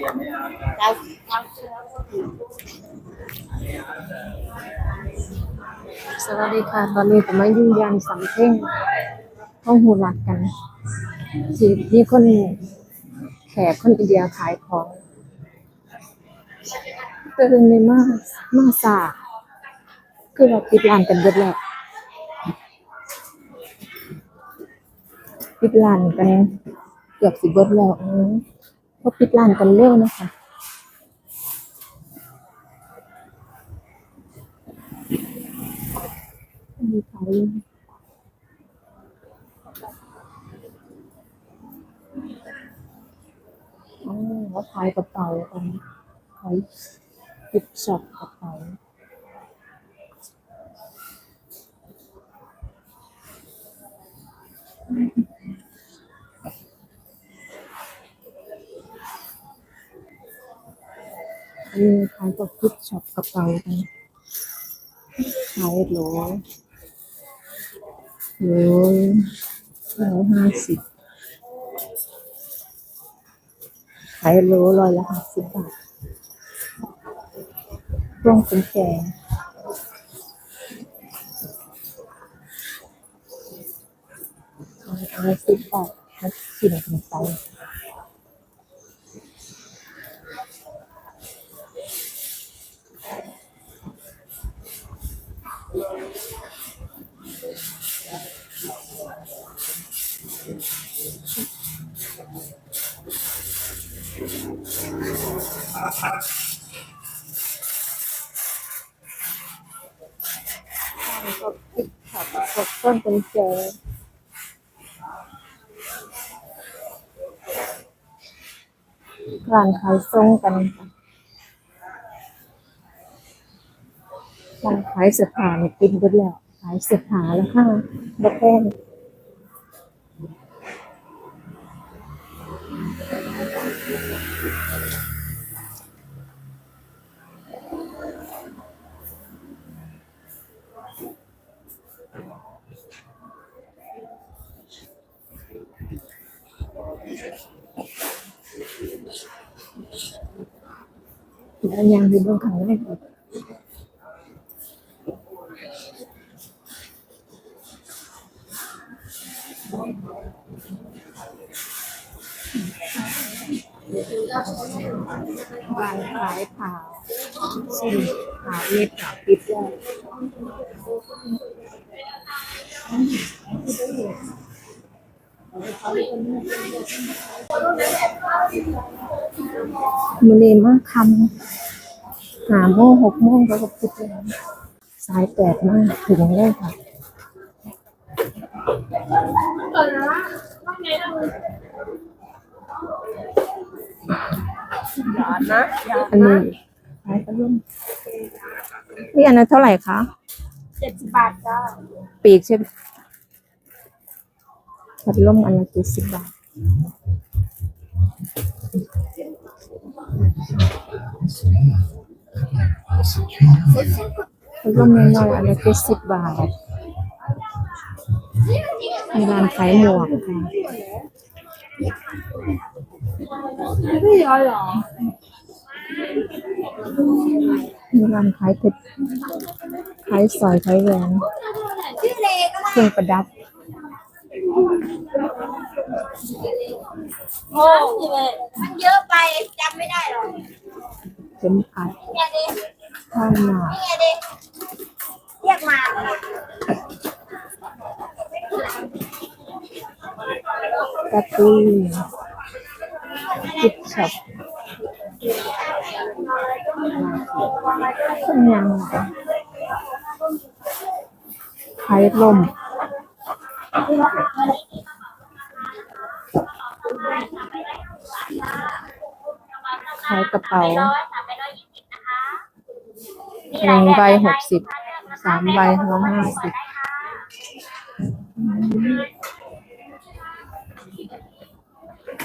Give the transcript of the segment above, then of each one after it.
เราเราสวัสดีค่ะ ตอนนี้ผมมายืนยันสำเพ็งห้องหูหลักกันที่มีคนแขกคนอินเดียขายของเตือนเลยมากมาสาคือเราปิดร้านกันเบิดแล้วปิดร้านกันเกือบสิเบิดแล้ว อือเราปิดร้านกันเร็วนะคะมีขายอ๋อขายกระเป๋ากันขายกิฟต์ช็อปกระเป๋าอั มีขายกับกิฟต์ช็อปกระเป๋ากันขายโหลโหลร้อยห้าสิบขายโหลร้อยละห้าสิบบาทร่วงเป็นแกงร้อยสิบบาทแล้วกินกันไป ก็พริกผัดกับต้นเป็นแกงร้านขายส่งกันค่ะร้านขายเสื้อผ้าเนี่ยกินไปแล้วขายเสื้อผ้าแล้วค่ะบักแพง แล้วยังอยู่บนเขาเลยค่ะร้านขายผ่าสิ่งผ่าเล็บผ่าปิดแล้วมันเลย มากคำหาโมงหกโมงก็จะปิดแล้วสายแปดมากถึงเลยค่ะหยอดนะหยอดอันนี้ขายกระลุ่มนี่อันนั้นเท่าไหร่คะเจ็ดสิบบาทจ้าปีกใช่ไหมพัดลมอันละเจ็ดสิบบาท พัดลมน้อยอันละเจ็ดสิบบาทมีร้านขายหมวกค่ะไม่ย้อยหรอมีร้านขายเพชรขายสอยขายแหวนเครื่องประดับ โอ้มันเยอะไปจำไม่ได้หรอกเข็มขัดเนี่ยดิข้างหน้านี่ไงดิเรียกมาการะตุ้นกิฟช็อปขึ้นยังค่ะขายลม ขายกระเป๋าหนึ่งใบหกสิบสามใบร้อยห้าสิบ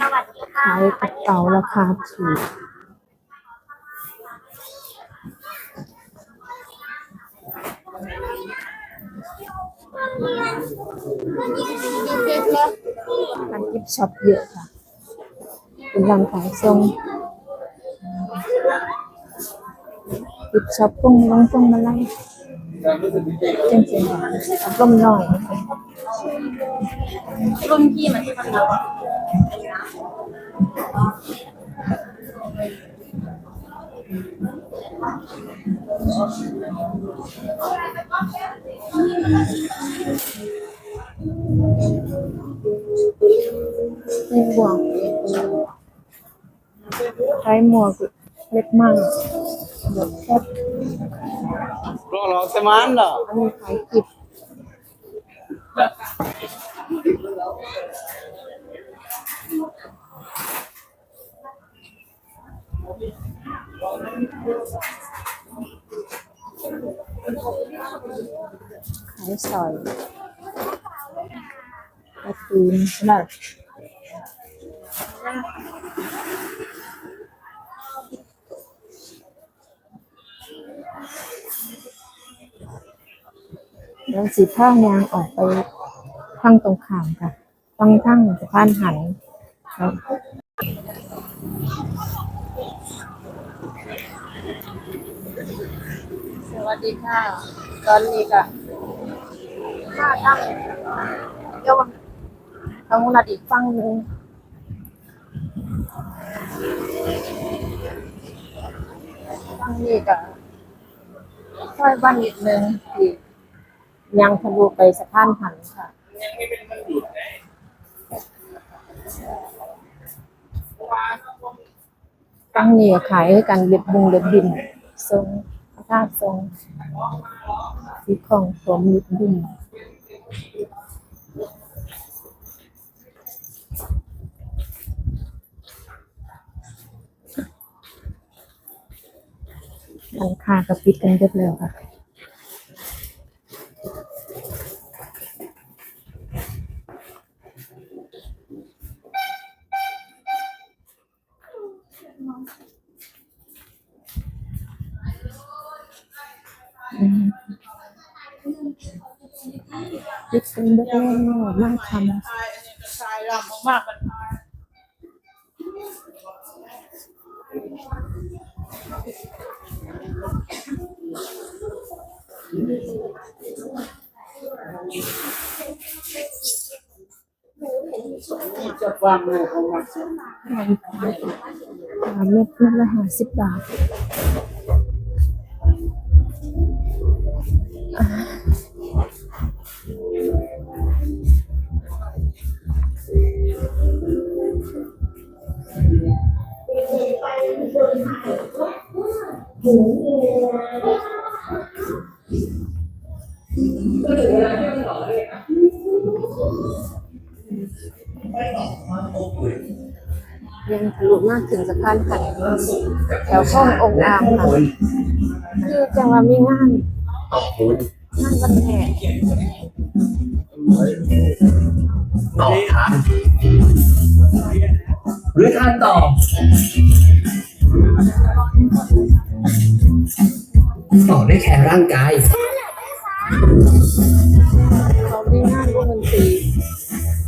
สวัสดีค่ะขายกระเป๋าราคาถูกร้านกิฟต์ช็อปเยอะค่ะเป็นร้านขายทรง ปิดช็อปปุ้งลงปุ้งมาไล่จริงๆอับลมหน่อยรุ่นพี่มันที่มันเรามีบ่วงใช้หมวก เล็กมากหมวกแคบ Lo se manda. อันนี้ขายกิบขายสอยกระตูนนั่น แล้วสีผ้ายางออกไปทางตรงข้ามค่ะฟังทั้งสะพานหันครับสวัสดีค่ะ ตอนนี้ก็ค่าตั้งเดี๋ยวทางนัดอีกฟังหนึ่งฟังนี้ก็ค่อยบ้านนิดนึงที่ ยังทะลุไปสะพานหันค่ะตั้งนี่ก็ขายกันเล็บบุงเล็บบินทรงพระธาตุทรงสีของสมเล็บบินหลังคาก็ปิดกันเรียบร้อยค่ะ ปิดกันเรียบร้อยมากทำจะฟังเลยเขามาสา เม็ดเม็ดละห้าสิบบาท ทะลุมากถึงสะพานหันแถวห้ององค์อามค่ะคือจังหว่ามีงานงานวันแห่ต่อทานหรือทานต่อต่อได้แค่ร่างกายเขามีงานวงดนตรี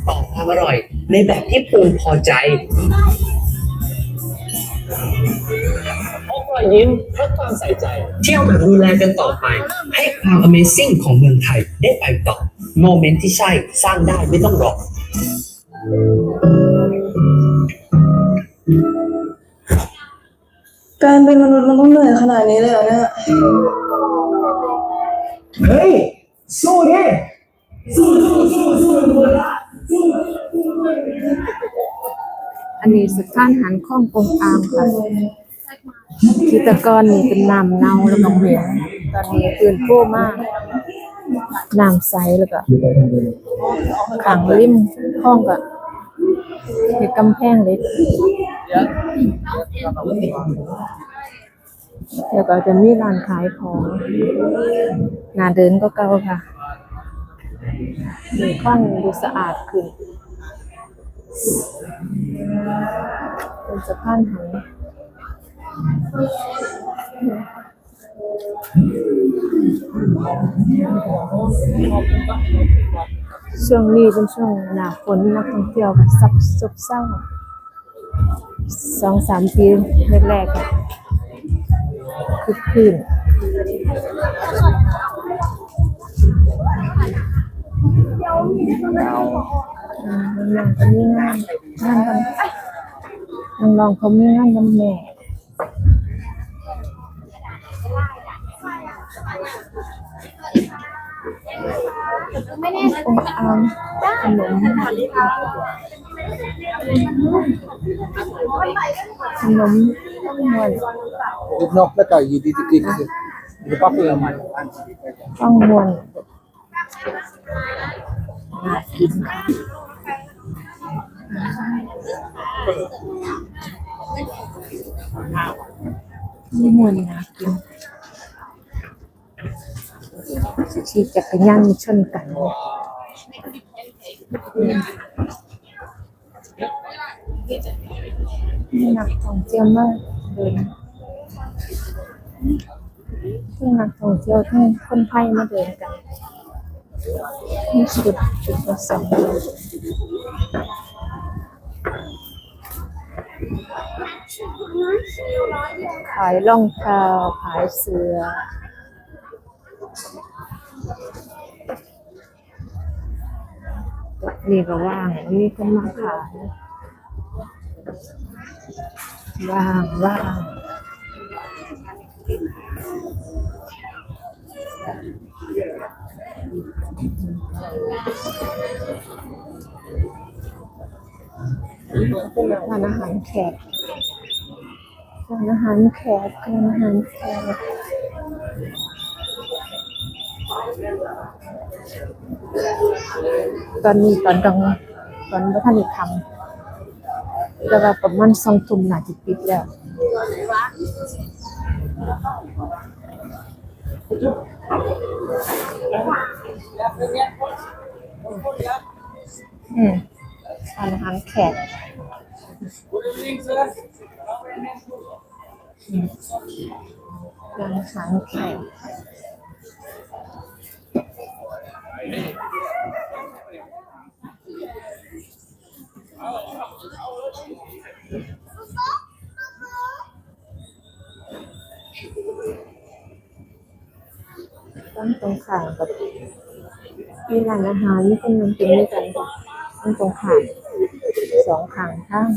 ต่อความอร่อยในแบบที่ปูพอใจ อยยิ้มเพราะความใส่ใจ เที่ยวแบบดูแลกันต่อไป ให้ความ Amazing ของเมืองไทยได้ไปต่อโมเมนต์ที่ใช่สร้างได้ไม่ต้องรอการเป็นมนุษย์มันต้องเหนื่อยขนาดนี้เลยเหรอเนี่ยเฮ้ย สู้ดิอันนี้สถานหันข้ององค์อามค่ะ ที่ตะกอนนี่เป็นน้ำเน่าแล้วก็เหม็นตอนนี้ตื่นโป้มากน้ำใสแล้วก็ขังริมห้องก็เห็ดกำแพงเล็กแล้วก็จะมีร้านขายของงานเดินก็เก่าค่ะดูค่อนดูสะอาดขึ้นเป็นสะพานหัน ช่วงนี้เป็นช่วงหนาฝนนักท่องเที่ยวกับซับสบเศร้าสองสามปีแรกๆอะคึกคืนนั่งกันนี่นั่งนั่งกันลองเขาไม่นั่งกันแม่ กันแม่องค์อางขนมขนมต้องมวน Dit nog lekker, je dit ik ik. Je pak je maar. ต้องมวนกินยี่มวนน่ากิน ชีจักรยานชนกันนี่นักท่องเที่ยวมากเดินทั้งนักท่องเที่ยวทั้งคนไทยมาเดินกันนี่สุดจุดประสงค์ขายรองเท้าขายเสื้อ นี่ก็ว่างมีคนมาขายว่างว่างเป็นร้านอาหารแขกร้านอาหารแขกร้านอาหารแขก ตอนนี้ตอนกลางตอนวัฒนธรรมแล้วก็ประมาณสองทุ่มน่าจะปิดแล้วอืมร้านอาหารแขกร้านอาหารแขก ตั้งตรงข่างกับมีร้านอาหารนี่ก็มันเป็นด้วยกันค่ะตั้งตรงข่างสองข่างข้าง